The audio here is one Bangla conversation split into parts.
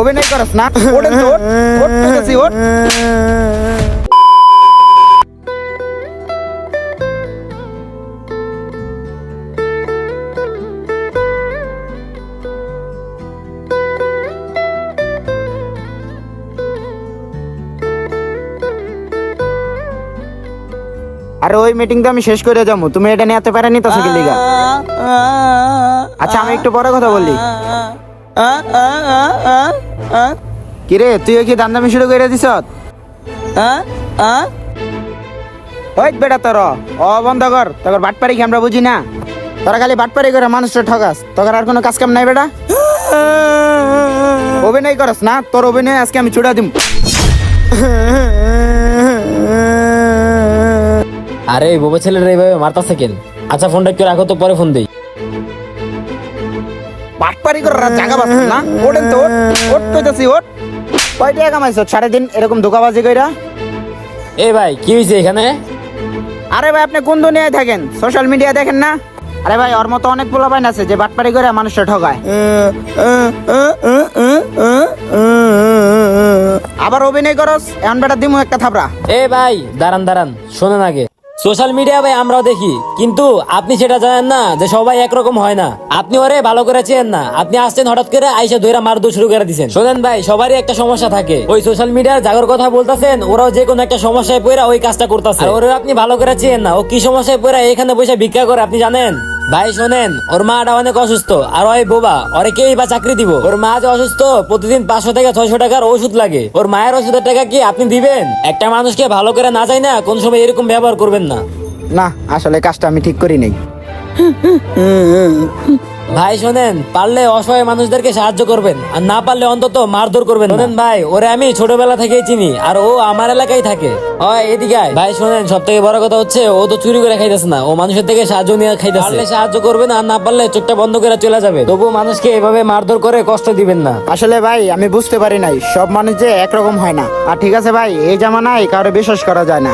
অভিনয় করস না। ওঠেন তো আরে ওই তো আমি শেষ করে যাব। তুমি এটা নিয়ে এত প্যারা নিতেছো কি লিগা? আচ্ছা আমি একটু পরে কথা বললি কিরে, তুইও কি দামদামি শুরু করে দিছ ওই বেটা তোর ও বন্ধ কর। তোর বাটপারি কি আমরা বুঝি না? তোরা খালি বাটপারি করে মানুষটা ঠকাস। তোর আর কোনো কাজ কাম নাই বেটা? অভিনয় করস না? তোর অভিনয় আজকে আমি ছুড়া দিম। আরে বোবা ছেলেরা এইভাবে মারতাছে কেন? আচ্ছা ফোনটা একটু রাখো, তো পরে ফোন দেই। বাটপারি করে রাত জাগা বাস না। ওঠেন তো ওঠ কইতাছি ওঠ। কয় টাকা কামাইছো? সারাদিন এরকম ধোকাবাজি কইরা। এ ভাই কি হয়েছে এখানে? আরে ভাই আপনি কোন দুনিয়ায় থাকেন? সোশ্যাল মিডিয়া দেখেন না? আরে ভাই ওর মতো অনেক পোলাপাইন আছে যে বাটপারি করে মানুষটা ঠকায় আবার অভিনয় করস? এখন বেটা দিমু একটা থাপড়া। এ ভাই দাঁড়ান দাঁড়ান শোনেন আগে। সোশ্যাল মিডিয়া ভাই, আমরাও দেখি। কিন্তু আপনি সেটা জানেন না যে সবাই একরকম হয় না। আপনি ওরে ভালো করে চেন না। আপনি আসছেন হঠাৎ করে আইসা ধৈরা মারধর শুরু করে দিচ্ছেন শোনেন ভাই, সবারই একটা সমস্যা থাকে। ওই সোশ্যাল মিডিয়ার জাগর কথা বলতেছেন, ওরাও যে কোনো একটা সমস্যায় পড়ে ওই কাজটা করতেছে। ওরা আপনি ভালো করে চেন না। ও কি সমস্যায় পড়ে এখানে বসে ভিক্ষা করে, আপনি জানেন? ভাই শোনেন ওর মাটা অনেক অসুস্থ। আর ওই বোবা ওরে কেই বা চাকরি দিব? ওর মা যে অসুস্থ প্রতিদিন পাঁচশো থেকে ছয়শো টাকার ওষুধ লাগে। ওর মায়ের ওষুধের টাকা কি আপনি দিবেন? একটা মানুষকে ভালো করে না যায় না কোন সময় এরকম ব্যবহার করবেন না। না আসলে কাজটা আমি ঠিক করি নাই। ভাই শোনেন পারলে অসহায় মানুষদেরকে সাহায্য করবেন আর না পারলে অন্তত মারধর করবেন শোনেন ভাই ওরে আমি ছোটবেলা থেকেই চিনি আর ও আমার এলাকায় থাকে। হয় এদিকে আয়। ভাই শোনেন সব থেকে বড় কথা হচ্ছে ও তো চুরি করে খাইতেছে না ও মানুষের থেকে সাহায্য নিয়ে খাইতেছে। পারলে সাহায্য করবেন আর না পারলে চোখটা বন্ধ করে চলে যাবে। তবু মানুষকে এভাবে মারধর করে কষ্ট দিবেন না। আসলে ভাই আমি বুঝতে পারি নাই সব মানুষ যে একরকম হয় না। আর ঠিক আছে ভাই এই জামানায় কারও বিশ্বাস করা যায় না।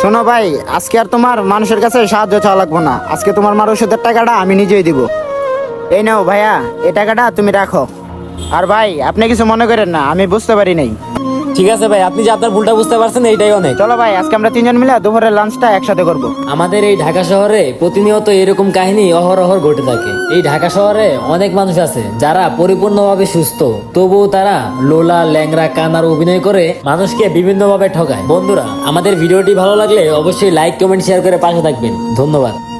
শোনো ভাই আজকে আর তোমার মানুষের কাছে সাহায্য চাওয়া লাগবো না। আজকে তোমার মার ওষুধের টাকাটা আমি নিজেই দিব। এই নাও ভাইয়া এই টাকাটা তুমি রাখো। আর ভাই আপনি কিছু মনে করেন না আমি বুঝতে পারি নাই। ঠিক আছে ভাই আপনি যে আপনার ভুলটা বুঝতে পারছেন এইটাই অনেক। চলো ভাই আজকে আমরা তিনজন মিলে দুপুরের লাঞ্চটা একসাথে করব। আমাদের এই ঢাকা শহরে প্রতিনিয়ত এরকম কাহিনী অহরহর ঘটে থাকে। এই ঢাকা শহরে অনেক মানুষ আছে যারা পরিপূর্ণভাবে সুস্থ। তবুও তারা লোলা ল্যাংরা কানার অভিনয় করে মানুষকে বিভিন্নভাবে ঠকায়। বন্ধুরা আমাদের ভিডিওটি ভালো লাগলে অবশ্যই লাইক কমেন্ট শেয়ার করে পাশে থাকবেন। ধন্যবাদ।